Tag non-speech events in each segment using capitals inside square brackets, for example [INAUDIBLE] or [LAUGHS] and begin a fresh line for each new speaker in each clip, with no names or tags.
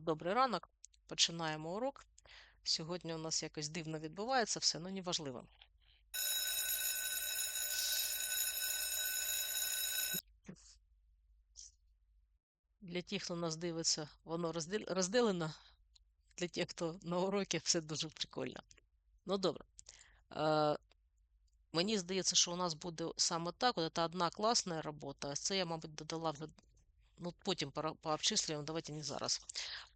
Добрий ранок. Починаємо урок. Сьогодні у нас якось дивно відбувається все, ну неважливо. Для тих, хто нас дивиться, воно розділено. Для тих, хто на уроці, все дуже прикольно. Ну добре. Е, мені здається, що у нас буде саме так. От це одна класна робота, а це я, мабуть, додала. Ну, потім пообчислюємо, давайте не зараз.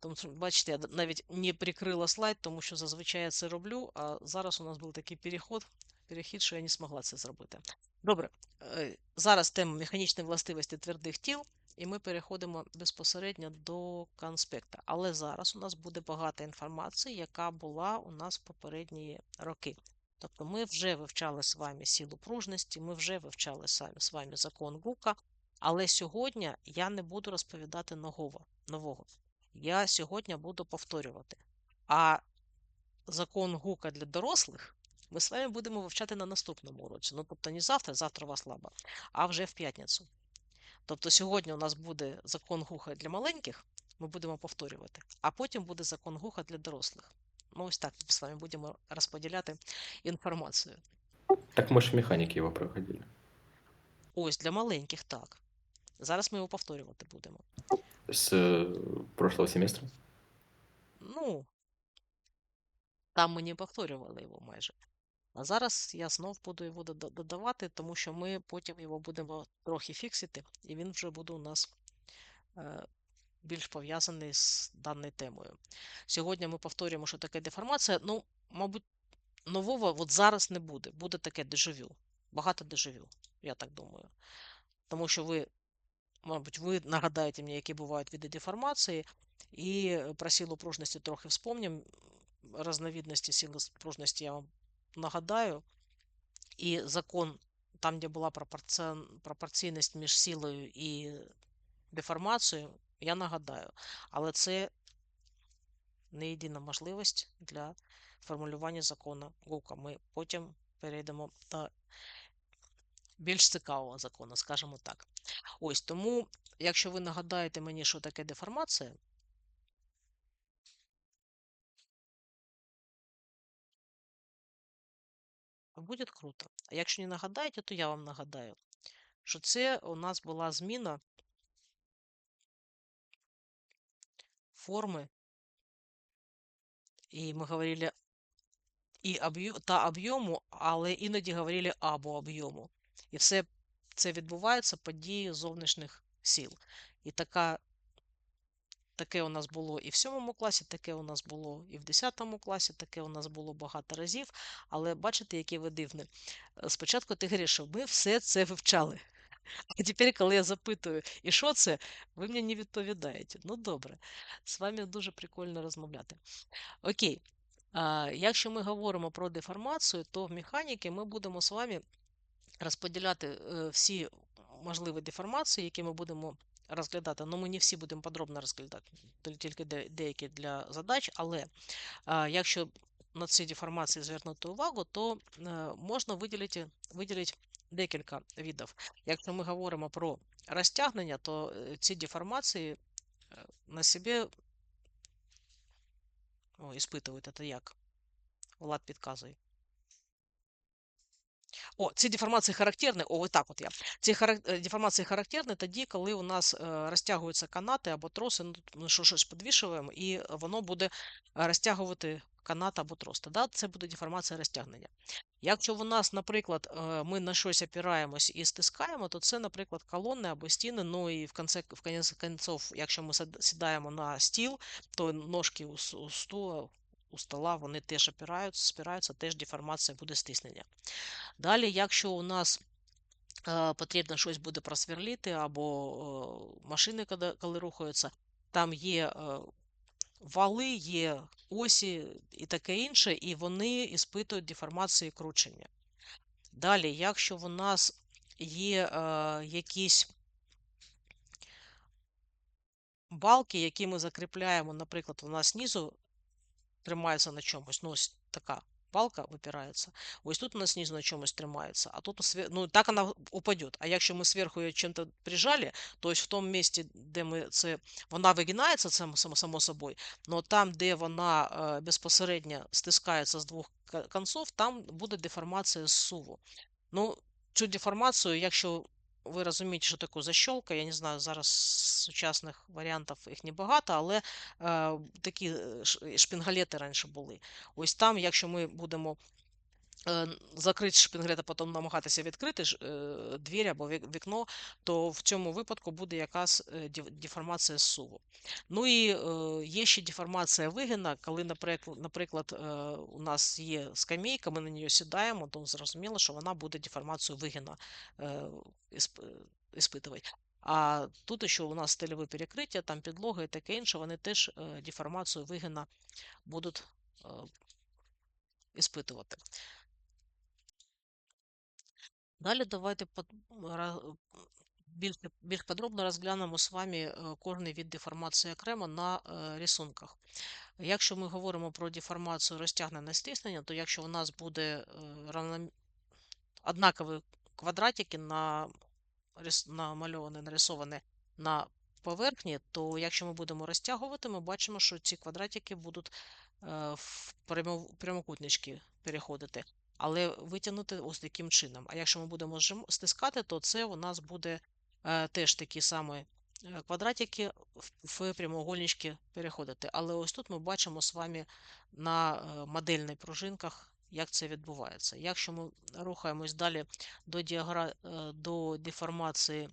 Тому бачите, я навіть не прикрила слайд, тому що зазвичай я це роблю, а зараз у нас був такий переход, перехід, що я не змогла це зробити. Добре, е, зараз тема механічні властивості твердих тіл, і ми переходимо безпосередньо до конспекта. Але зараз у нас буде багато інформації, яка була у нас попередні роки. Тобто ми вже вивчали з вами силу пружності, ми вже вивчали з вами закон Гука, але сьогодні я не буду розповідати нового. нового. Я сьогодні буду повторювати. А закон Гука для дорослих ми з вами будемо вивчати на наступному уроці. Ну, тобто не завтра, завтра у вас лаба, а вже в п'ятницю. Тобто сьогодні у нас буде закон Гука для маленьких, ми будемо повторювати, а потім буде закон Гука для дорослих. Ну, ось так ми з вами будемо розподіляти інформацію.
Так мы же в механике его проходили.
Ось для маленьких так. Зараз ми його повторювати будемо.
С э, прошлого семестра.
Ну, там ми не повторювали його майже. А зараз я знов буду його додавати, тому що ми потім його будемо трохи фіксити, і він вже буде у нас е, більш пов'язаний з даною темою. Сьогодні ми повторюємо, що таке деформація. Ну, мабуть, нового от зараз не буде. Буде таке дежавю. Багато дежавю, я так думаю. Тому що ви, мабуть, ви нагадаєте мені, які бувають види деформації, і е, про силу пружності трохи вспомнім. Разновидності сили с- пружності я вам нагадаю. І закон, там, де була пропорційність між силою і деформацією, я нагадаю. Але це не єдина можливість для формулювання закону Гука. Ми потім перейдемо до більш цікавого закону, скажімо так. Ось тому, якщо ви нагадаєте мені, що таке деформація, буде круто. А якщо не нагадаєте, то я вам нагадаю, що це у нас була зміна форми, і ми говорили і об'ю, та об'єму, але іноді говорили або об'єму. І все це відбувається дією зовнішніх сил. І така, таке у нас було і в сьомому класі, таке у нас було і в 10 класі, таке у нас було багато разів. Але бачите, які ви дивні. Е, Спочатку ти говориш, що ми все це вивчали. А тепер, коли я запитую, і що це, ви мені не відповідаєте. Ну добре, з вами дуже прикольно розмовляти. Окей. Якщо ми говоримо про деформацію, то в механіки ми будемо з вами розподіляти е, всі можливі деформації, які ми будемо розглядати. Ну, ми не всі будемо подробно розглядати, тільки- деякі для задач, але якщо на ці деформації звернути увагу, то е, можна виділити, виділити декілька видів. Якщо ми говоримо про розтягнення, то е, ці деформації на собі о, іспитують це як? Влад підказує. О, ці деформації характерні. О, так от я. Ці е, деформації характерні тоді, коли у нас е, розтягуються канати або троси, ну, що щось підвішуємо, і воно буде е, розтягувати канат або трос. Тоді це буде деформація розтягнення. Якщо у нас, наприклад, ми на щось опираємось і стискаємо, то це, наприклад, колони або стіни. Ну і в кінці, в кінців, якщо ми сідаємо на стіл, то ножки у стула, у стола вони теж опираються, спираються, теж деформація буде стиснення. Далі, якщо у нас потрібно щось буде просверлити, або машини, коли, рухаються, там є вали, є осі і таке інше, і вони іспитують деформації кручення. Далі, якщо у нас є якісь балки, які ми закріпляємо, наприклад, у нас знизу тримаються на чомусь, ну ось така палка випирається. Ось тут вона снизу на чомусь тримається, а тут ну, так вона упаде. А якщо ми зверху її чим-то прижали, то ось в тому місці, де ми це, вона вигинається, це само, собою, але там, де вона е, безпосередньо стискається з двох конців, там буде деформація зсуву. Ну, цю деформацію, якщо ви розумієте, що таке защолка, я не знаю, зараз сучасних варіантів їх небагато, але е, такі е, шпінгалети раніше були. Ось там, якщо ми будемо закрити шпінгалет, а потім намагатися відкрити е, двері або вікно, то в цьому випадку буде якась е, деф- деформація зсуву. Ну і е, є ще деформація вигина, коли, наприклад, е, у нас є скамейка, ми на неї сідаємо, то зрозуміло, що вона буде деформацію вигина е, ісп- е, іспитувати. А тут ще у нас стильове перекриття, там підлога і таке інше, вони теж е, деформацію вигина будуть е, іспитувати. Далі давайте більш, більш подробно розглянемо з вами е, кожний від деформації окремо на е, рисунках. Якщо ми говоримо про деформацію розтягнене стиснення, то якщо у нас буде е, равном- однакові квадратики на, рис- намальовані, нарисовані на поверхні, то якщо ми будемо розтягувати, ми бачимо, що ці квадратики будуть в прямо- прямокутнички переходити, але витягнути ось таким чином. А якщо ми будемо стискати, то це у нас буде е, теж такі самі е, квадратики в, прямоугольнички переходити. Але ось тут ми бачимо з вами на е, модельних пружинках, як це відбувається. Якщо ми рухаємось далі до, діагра... до деформації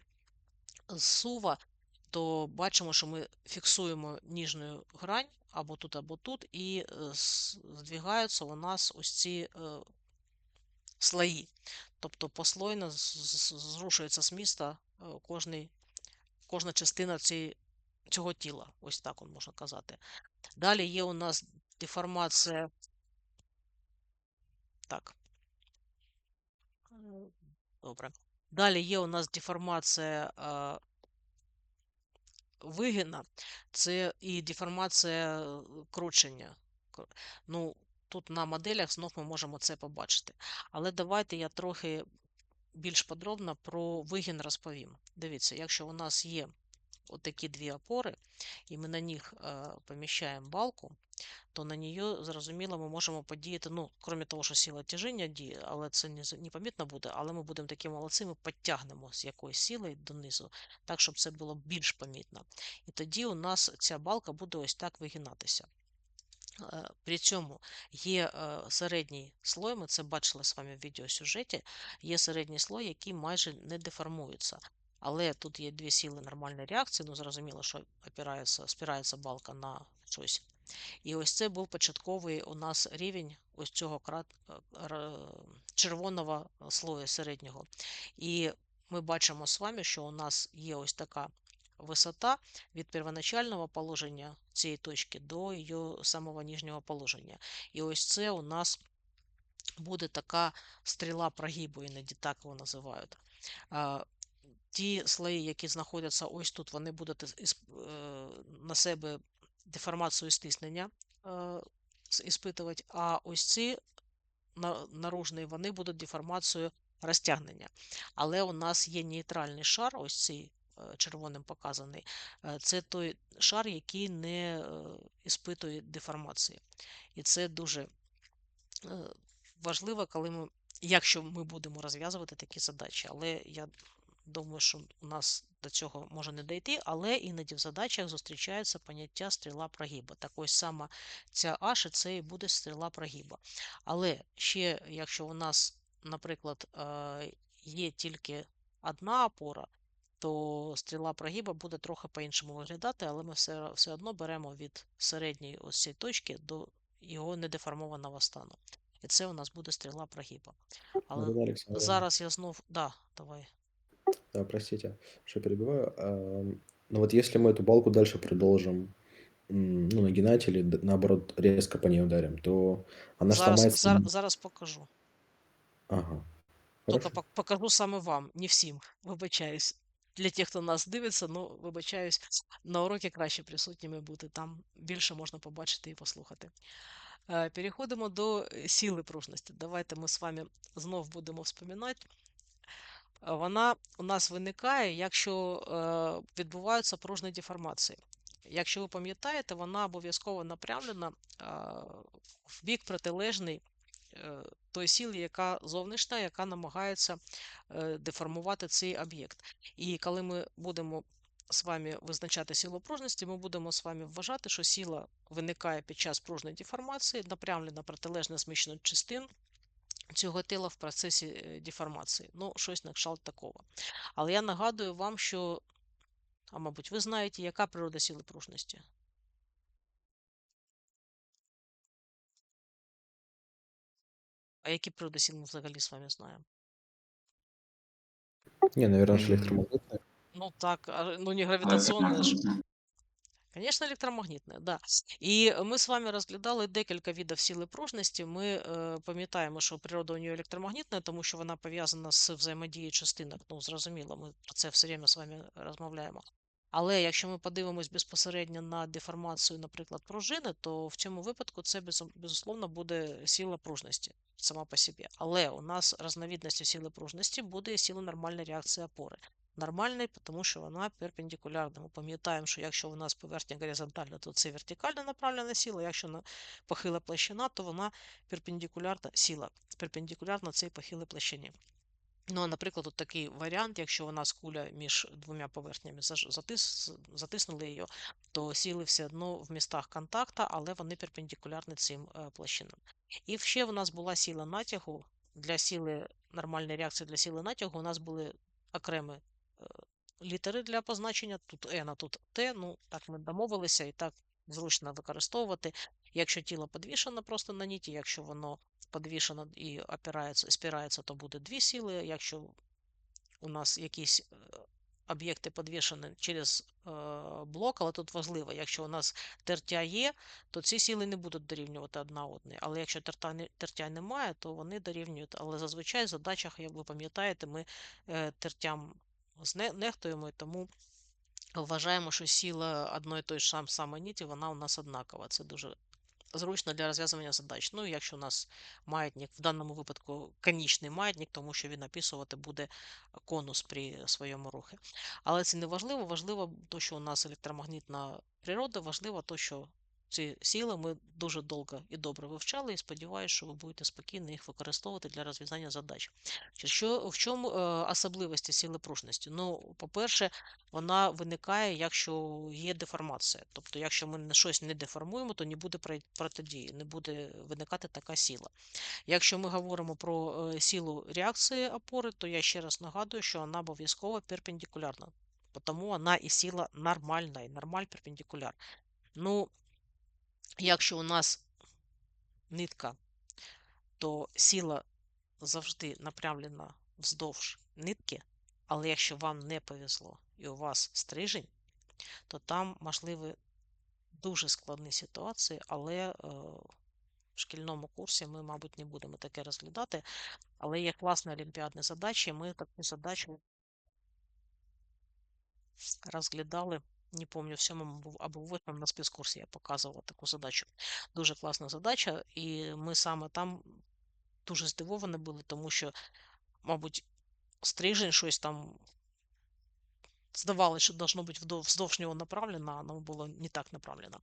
зсува, то бачимо, що ми фіксуємо ніжню грань або тут, або тут, і здвигаються у нас ось ці слої. Тобто послойно зрушується з міста е, кожний, кожна частина цієї, цього тіла. Ось так он можна казати. Далі є у нас деформація. Так. Добре. Далі є у нас деформація е, вигина, це і деформація е, кручення. Ну, тут на моделях знов ми можемо це побачити. Але давайте я трохи більш подробно про вигін розповім. Дивіться, якщо у нас є отакі дві опори, і ми на них е, поміщаємо балку, то на неї, зрозуміло, ми можемо подіяти, ну, крім того, що сила тяжіння діє, але це не, помітно буде, але ми будемо такі молодці, ми підтягнемо з якоїсь сили донизу, так, щоб це було більш помітно. І тоді у нас ця балка буде ось так вигинатися. Е, При цьому є е, середній слой, ми це бачили з вами в відеосюжеті, є середній слой, який майже не деформується. Але тут є дві сили нормальної реакції, ну зрозуміло, що опирається, спирається балка на щось. І ось це був початковий у нас рівень ось цього крат... е, червоного слою середнього. І ми бачимо з вами, що у нас є ось така висота від первоначального положення цієї точки до її самого нижнього положення. І ось це у нас буде така стріла прогибу, іноді так його називають. Ті слої, які знаходяться ось тут, вони будуть е, на себе деформацію стиснення е, іспитувати, а ось ці наружні, вони будуть деформацію розтягнення. Але у нас є нейтральний шар, ось цей червоним показаний. е, Це той шар, який не е, іспитує деформації. І це дуже е, важливо, коли ми, якщо ми будемо розв'язувати такі задачі. Але я думаю, що у нас до цього може не дійти, але іноді в задачах зустрічається поняття стріла прогиба. Так ось саме ця аш, це і буде стріла прогиба. Але ще, якщо у нас, наприклад, е, є тільки одна опора, то стріла прогиба буде трохи по-іншому виглядати, але ми все, все одно беремо від середньої ось цієї точки до його недеформованого стану. І це у нас буде стріла прогиба. Але
Марина
зараз я знов. Да, давай.
да, простите, что перебиваю. Но вот если мы эту балку дальше продолжим м, ну, нагинать или наоборот резко по ней ударим, то она
Зараз,
сломается.
зар, зараз покажу.
Ага. Хорошо.
покажу саме вам, не всім. [LAUGHS] Вибачаюсь. Для тих, хто нас дивиться, ну, вибачаюсь, на уроки краще присутніми бути. Там більше можна побачити і послухати. Е, Переходимо до е, сили пружності. Давайте ми з вами знов будемо вспоминати. Вона у нас виникає, якщо е, відбуваються пружні деформації. Якщо ви пам'ятаєте, вона обов'язково напрямлена в бік протилежний е, той сили, яка зовнішня, яка намагається е, деформувати цей об'єкт. І коли ми будемо з вами визначати силу пружності, ми будемо з вами вважати, що сила виникає під час пружної деформації, напрямлена протилежно зміщену частин цього тіла в процесі е, деформації. Ну, щось на кшталт такого. Але я нагадую вам, що, а мабуть, ви знаєте, яка природа сили пружності. А які природи сил ми взагалі з вами знаємо?
Не, наверное, же электромагнитная.
Ну так, а, ну не гравітаційне ж. Звісно, електромагнітне, да. І ми з вами розглядали декілька видів сили пружності. Ми е, пам'ятаємо, що природа у нього електромагнітна, тому що вона пов'язана з взаємодією частинок. Ну, зрозуміло, ми про це все время з вами розмовляємо. Але якщо ми подивимось безпосередньо на деформацію, наприклад, пружини, то в цьому випадку це безу- безусловно буде сила пружності сама по собі. Але у нас різновидністю сили пружності буде сила нормальної реакції опори. Нормальний, тому що вона перпендикулярна. Ми пам'ятаємо, що якщо у нас поверхня горизонтальна, то це вертикально направлена сила, якщо на похила площина, то вона перпендикулярна сила, перпендикулярна цій похилій площині. Ну, наприклад, от такий варіант, якщо у нас куля між двома поверхнями затис, затиснули її, то сіли все одно в містах контакта, але вони перпендикулярні цим е, площинам. І ще в нас була сила натягу. Для сили нормальної реакції для сили натягу у нас були окремі е, літери для позначення. Тут N, а тут T. Ну, так ми домовилися і так зручно використовувати. Якщо тіло підвішено просто на ніті, якщо воно подвішено і опирається, спирається, то буде дві сили. Якщо у нас якісь е, об'єкти підвішені через е, блок, але тут важливо, якщо у нас тертя є, то ці сили не будуть дорівнювати одна одній. Але якщо тертя, тертя немає, то вони дорівнюють. Але зазвичай в задачах, як ви пам'ятаєте, ми е, тертям нехтуємо, і тому вважаємо, що сила одної тої ж сам- самої ніті, вона у нас однакова. Це дуже зручно для розв'язування задач. Ну, якщо у нас маятник, в даному випадку конічний маятник, тому що він описувати буде конус при своєму рухі. Але це не важливо. Важливо, то, що у нас електромагнітна природа, важливо, то, що ці сили ми дуже довго і добре вивчали, і сподіваюся, що ви будете спокійно їх використовувати для розв'язання задач. Що, в чому е, особливості сили пружності? Ну, по-перше, вона виникає, якщо є деформація. Тобто, якщо ми щось не деформуємо, то не буде протидії, не буде виникати така сила. Якщо ми говоримо про е, силу реакції опори, то я ще раз нагадую, що вона обов'язково перпендикулярна. Тому вона і сила нормальна, і нормаль перпендикуляр. Ну, якщо у нас нитка, то сила завжди направлена вздовж нитки, але якщо вам не повезло і у вас стрижень, то там можливі дуже складні ситуації, але е, в шкільному курсі ми, мабуть, не будемо таке розглядати. Але є класні олімпіадні задачі. Ми таку задачу розглядали. Не пам'ятаю, в сьомому або в восьмому на спецкурсі я показувала таку задачу. Дуже класна задача, і ми саме там дуже здивовані були, тому що, мабуть, стрижень щось там здавалося, що должно бути вздовж нього направлено, а воно було не так направлено.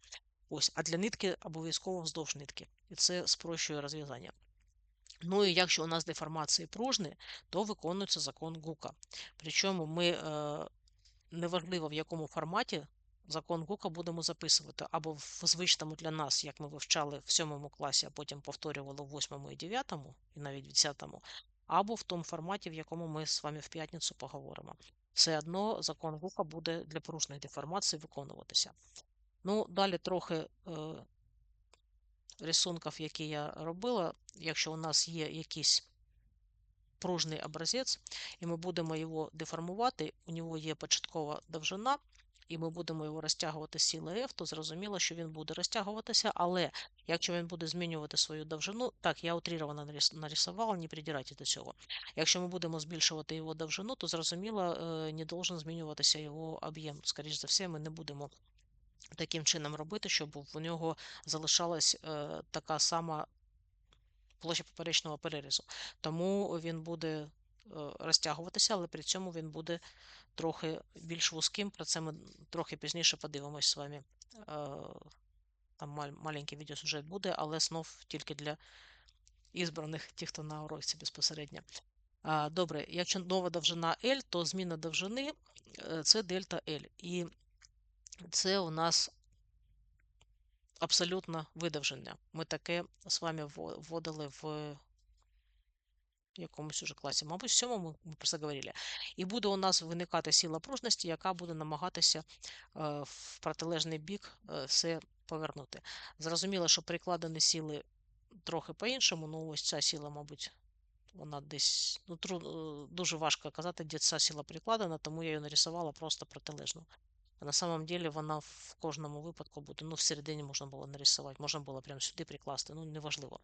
Ось, а для нитки обов'язково вздовж нитки. І це спрощує розв'язання. Ну і якщо у нас деформації пружні, то виконується закон Гука. Причому ми е, неважливо в якому форматі закон Гука будемо записувати, або в звичному для нас, як ми вивчали в сьомому класі, а потім повторювали в восьмому і дев'ятому, і навіть в десятому, або в тому форматі, в якому ми з вами в п'ятницю поговоримо. Все одно закон Гука буде для пружної деформації виконуватися. Ну, далі трохи е, рисунків, які я робила. Якщо у нас є якийсь пружний образець, і ми будемо його деформувати, у нього є початкова довжина, і ми будемо його розтягувати з силою F, то зрозуміло, що він буде розтягуватися, але якщо він буде змінювати свою довжину, так, я утрировано нарис- нарисувала, не придирайте до цього. Якщо ми будемо збільшувати його довжину, то зрозуміло, е, не должен змінюватися його об'єм. Скоріше за все, ми не будемо таким чином робити, щоб у нього залишалась е, така сама площа поперечного перерізу. Тому він буде е, розтягуватися, але при цьому він буде трохи більш вузьким. Про це ми трохи пізніше подивимось з вами. Е, Там маленький відеосюжет буде, але знов тільки для ізбраних, ті, хто на уроці безпосередньо. Добре, якщо нова довжина L, то зміна довжини е, це дельта L. І це у нас абсолютно видовження. Ми таке з вами вво- вводили в якомусь уже класі, мабуть, в сьомому ми про це говорили. І буде у нас виникати сила пружності, яка буде намагатися е, в протилежний бік е, все повернути. Зрозуміло, що прикладені сили трохи по-іншому, ну ось ця сила, мабуть, вона десь ну, е, дуже важко казати, де ця сила прикладена, тому я її нарисувала просто протилежну. А на самом деле вона в кожному випадку буде, ну, всередині можна було нарисувати, можна було прямо сюди прикласти, ну, неважливо.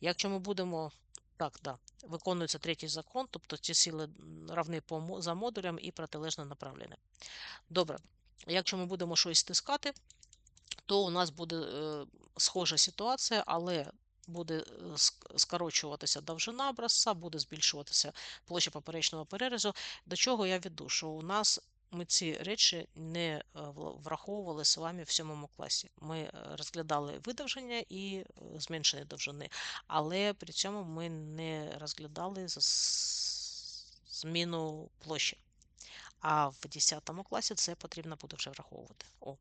Якщо ми будемо. Так, да, виконується третій закон, тобто ці сили равні по за модулям і протилежно направлені. Добре, якщо ми будемо щось стискати, то у нас буде е, схожа ситуація, але буде е, скорочуватися довжина образця, буде збільшуватися площа поперечного перерізу. До чого я веду? Що у нас ми ці речі не е, враховували з вами в сьомому класі. Ми е, розглядали видовження і е, зменшення довжини, але при цьому ми не розглядали зміну площі. А в 10 класі це потрібно буде вже враховувати. О,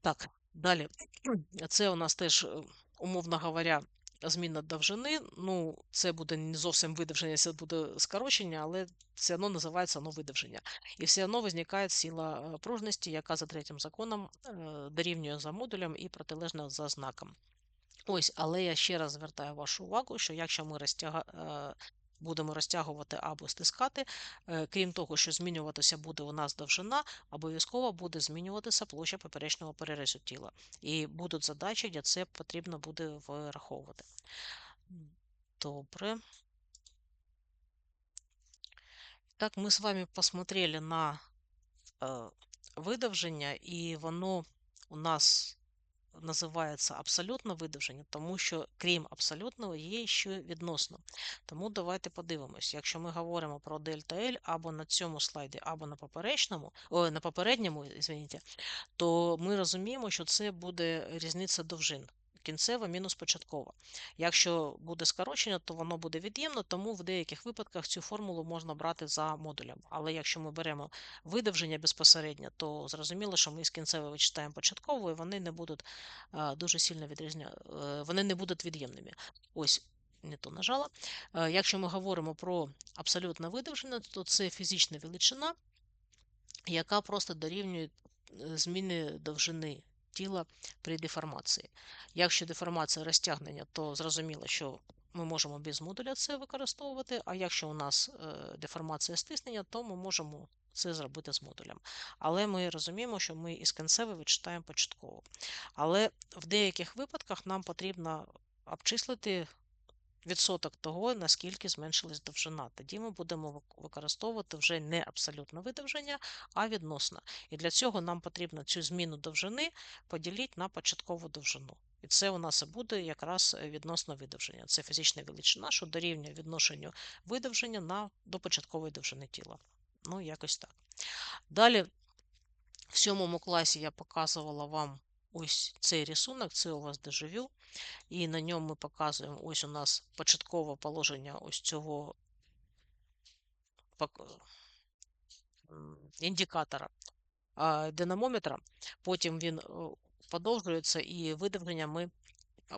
так, далі. Це у нас теж, умовно говоря, зміна довжини. Ну, це буде не зовсім видовження, це буде скорочення, але все одно називається воно видовження. І все одно визникає сила е, пружності, яка за третім законом е, дорівнює за модулем і протилежна за знаком. Ось, але я ще раз звертаю вашу увагу, що якщо ми розтяга... будемо розтягувати або стискати, е, крім того, що змінюватися буде у нас довжина, обов'язково буде змінюватися площа поперечного перерізу тіла. І будуть задачі, де це потрібно буде враховувати. Добре. Так, ми з вами посмотрели на е, видовження, і воно у нас називається абсолютне видовження, тому що крім абсолютного є ще відносно. Тому давайте подивимось, якщо ми говоримо про дельта L або на цьому слайді, або на поперечному, о, на попередньому, извините, то ми розуміємо, що це буде різниця довжин. Кінцева мінус початкова. Якщо буде скорочення, то воно буде від'ємно, тому в деяких випадках цю формулу можна брати за модулем. Але якщо ми беремо видовження безпосередньо, то зрозуміло, що ми з кінцевої вичитаємо початкову, і вони не будуть дуже сильно відрізня... е, вони не будуть від'ємними. Ось. Не то нажала. Е, Якщо ми говоримо про абсолютне видовження, то це фізична величина, яка просто дорівнює е, зміни довжини тіла при деформації. Якщо деформація розтягнення, то зрозуміло, що ми можемо без модуля це використовувати, а якщо у нас е, деформація стиснення, то ми можемо це зробити з модулем. Але ми розуміємо, що ми із кінцевої вичитаємо початково. Але в деяких випадках нам потрібно обчислити відсоток того, наскільки зменшилась довжина. Тоді ми будемо використовувати вже не абсолютне видовження, а відносно. І для цього нам потрібно цю зміну довжини поділити на початкову довжину. І це у нас буде якраз е, відносно видовження. Це фізична величина, що дорівнює відношенню видовження на, до початкової довжини тіла. Ну, якось так. Далі, в сьомому класі я показувала вам ось цей рисунок, це у вас дежавю. І на ньому ми показуємо, ось у нас початкове положення ось цього індикатора динамометра. Потім він подовжується, і видовження ми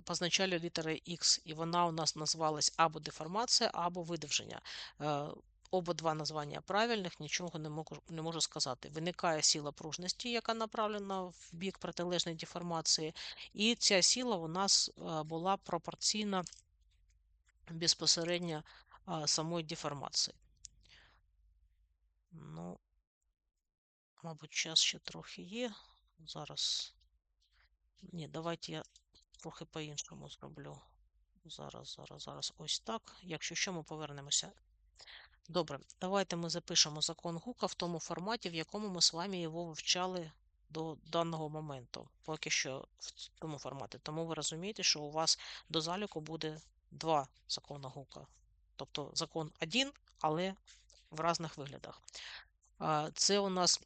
позначали літерою X, і вона у нас назвалась або деформація, або видовження. Е, Обидва названня правильних, нічого не можу, не можу сказати. Виникає сила пружності, яка направлена в бік протилежної деформації, і ця сила у нас е, була пропорційна безпосередньо самої деформації. Ну, Мабуть, час ще трохи є. Зараз. Ні, давайте я трохи по-іншому зроблю. Зараз, зараз, зараз. Ось так. Якщо що, ми повернемося. Добре, давайте ми запишемо закон Гука в тому форматі, в якому ми з вами його вивчали до даного моменту. Поки що в тому форматі. Тому ви розумієте, що у вас до заліку буде два закони Гука. Тобто закон один, але в різних виглядах. Це у нас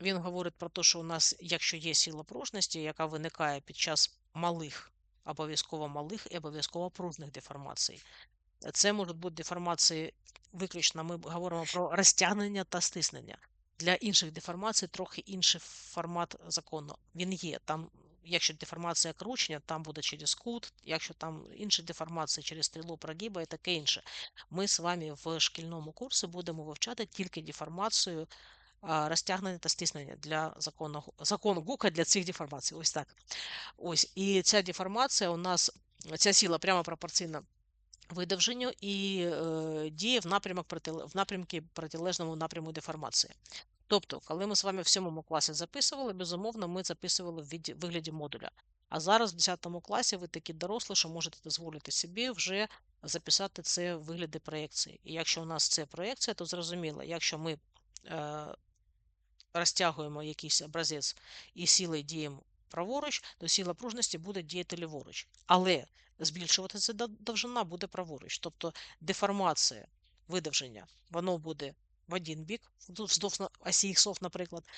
він говорить про те, що у нас, якщо є сила пружності, яка виникає під час малих, обов'язково малих і обов'язково пружних деформацій. Це можуть бути деформації виключно. Ми говоримо про розтягнення та стиснення. Для інших деформацій трохи інший формат закону. Він є. Там, якщо деформація кручення, там буде через кут, якщо там інші деформації через стрілу прогиба і таке інше. Ми з вами в шкільному курсі будемо вивчати тільки деформацію розтягнення та стиснення для закону закону Гука для цих деформацій. Ось так. Ось. І ця деформація у нас, ця сила прямо пропорційна видовженню і е, діє в напрямок в напрямки протилежному напряму деформації. Тобто, коли ми з вами в сьомому класі записували, безумовно, ми записували в віді, вигляді модуля. А зараз в 10 класі ви такі дорослі, що можете дозволити собі вже записати це в вигляді проєкції. І якщо у нас це проєкція, то зрозуміло, якщо ми е, розтягуємо якийсь образець і силою діємо праворуч, то сила пружності буде діяти ліворуч. Але збільшуватися довжина буде праворуч. Тобто деформація видовження, воно буде в один бік, вздовж осі іксов, наприклад,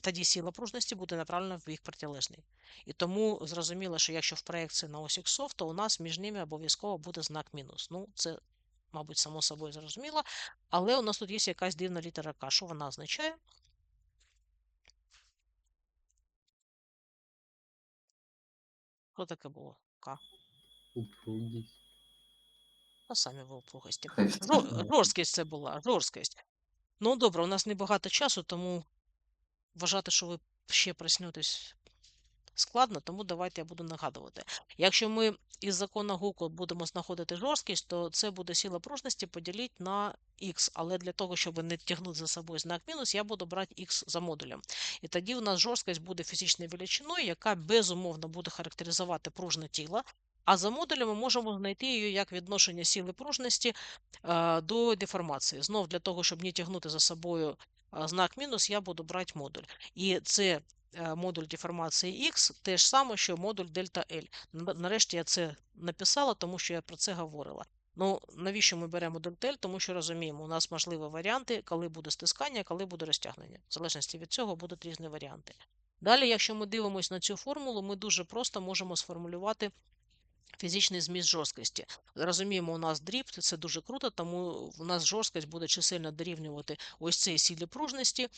тоді сила пружності буде направлена в бік протилежний. І тому зрозуміло, що якщо в проекції на ось іксов, то у нас між ними обов'язково буде знак мінус. Ну, це, мабуть, само собою зрозуміло. Але у нас тут є якась дивна літера К. Що вона означає? Що таке було? К.
Упругість.
А самі ви упругості. Жорсткість це була, жорсткість. Ну, добре, у нас небагато часу, тому вважати, що ви ще проснетесь складно, тому давайте я буду нагадувати. Якщо ми із закону Гуку будемо знаходити жорсткість, то це буде сила пружності поділити на х. Але для того, щоб не тягнути за собою знак мінус, я буду брати х за модулем. І тоді у нас жорсткість буде фізичною величиною, яка безумовно буде характеризувати пружне тіло. А за модулем ми можемо знайти її як відношення сили пружності е, до деформації. Знов для того, щоб не тягнути за собою е, знак мінус, я буду брати модуль. І це Е, модуль деформації X те ж саме, що модуль дельта L. Нарешті я це написала, тому що я про це говорила. Ну, навіщо ми беремо дельта L? Тому що розуміємо, у нас можливі варіанти, коли буде стискання, коли буде розтягнення. В залежності від цього будуть різні варіанти. Далі, якщо ми дивимося на цю формулу, ми дуже просто можемо сформулювати. Фізичний зміст жорсткості. Розуміємо, у нас дріб, це дуже круто, тому у нас жорсткість буде чисельно дорівнювати ось цій сілі пружності.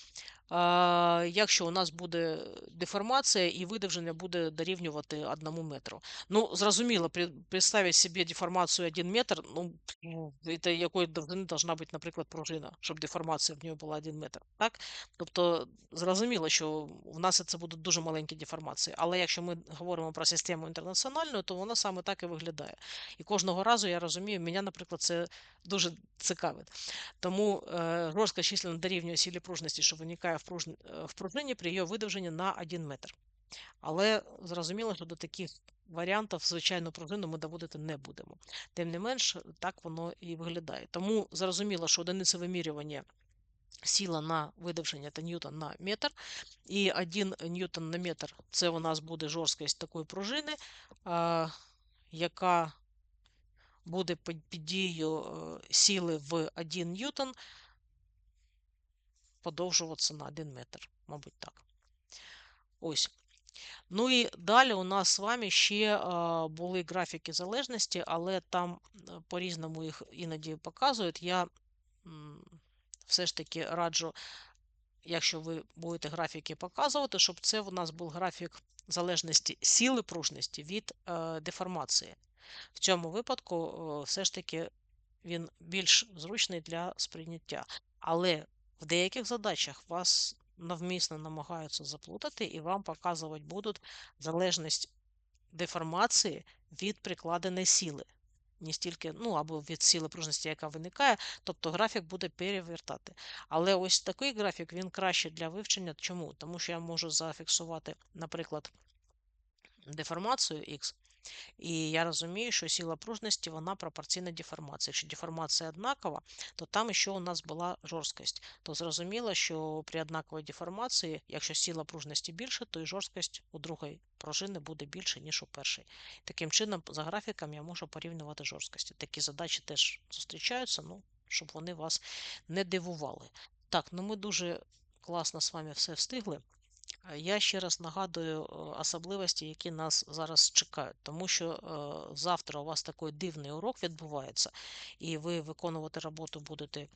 Якщо у нас буде деформація і видовження буде дорівнювати одному метру. Ну, зрозуміло, представити собі деформацію 1 метр, ну, це якої довжини должна бути, наприклад, пружина, щоб деформація в нього була 1 метр. Так? Тобто, зрозуміло, що в нас це будуть дуже маленькі деформації. Але якщо ми говоримо про систему інтернаціональну, то вона саме так і виглядає. І кожного разу я розумію, мене, наприклад, це дуже цікавить. Тому е, жорстка численно дорівнює силі пружності, що виникає в, е, пружині при її видовженні на 1 метр. Але зрозуміло, що до таких варіантів, звичайно, пружину ми доводити не будемо. Тим не менш, так воно і виглядає. Тому зрозуміло, що одиниця вимірювання сила на видовження та ньютон на метр. І 1 ньютон на метр це у нас буде жорсткість такої пружини, яка буде під дією е, сили в 1 ньютон подовжуватися на 1 метр, мабуть, так. Ось. Ну і далі у нас з вами ще а, були графіки залежності, але там по-різному їх іноді показують. Я все ж таки раджу, якщо ви будете графіки показувати, щоб це у нас був графік залежності сили пружності від е, деформації. В цьому випадку е, все ж таки він більш зручний для сприйняття. Але в деяких задачах вас навмисно намагаються заплутати, і вам показувати будуть залежність деформації від прикладеної сили. Не стільки, ну або від сили пружності, яка виникає, тобто графік буде перевертати. Але ось такий графік він краще для вивчення. Чому? Тому що я можу зафіксувати, наприклад, деформацію X, і я розумію, що сила пружності вона пропорційна деформації. Якщо деформація однакова, то там ще у нас була жорсткость. То зрозуміло, що при однаковій деформації, якщо сила пружності більша, то і жорсткость у другої пружини буде більше, ніж у першої. Таким чином, за графіком я можу порівнювати жорсткості. Такі задачі теж зустрічаються, ну, щоб вони вас не дивували. Так, ну ми дуже класно з вами все встигли. Я ще раз нагадую особливості, які нас зараз чекають, тому що е, завтра у вас такий дивний урок відбувається, і ви виконувати роботу будете е,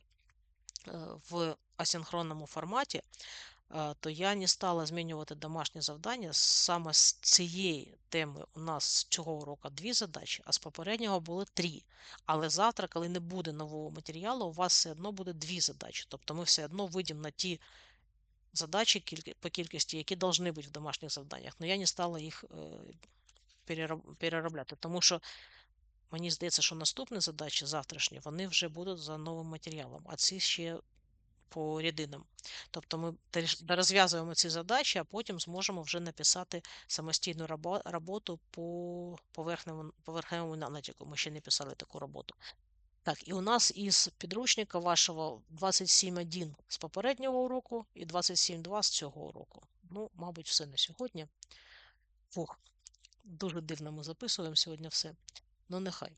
в асинхронному форматі, е, то я не стала змінювати домашнє завдання. Саме з цієї теми у нас з цього уроку дві задачі, а з попереднього були три. Але завтра, коли не буде нового матеріалу, у вас все одно буде дві задачі. Тобто ми все одно вийдемо на ті задачі по кількості, які повинні бути в домашніх завданнях. Но я не стала їх е, переробляти, тому що мені здається, що наступні задачі завтрашні вони вже будуть за новим матеріалом, а ці ще по рядинам. Тобто ми розв'язуємо ці задачі, а потім зможемо вже написати самостійну роботу по поверхневому, поверхневому аналітику. Ми ще не писали таку роботу. Так, і у нас із підручника вашого 27.1 з попереднього уроку і 27.2 з цього уроку. Ну, мабуть, все на сьогодні. Фух, дуже дивно ми записуємо сьогодні все. Ну, нехай.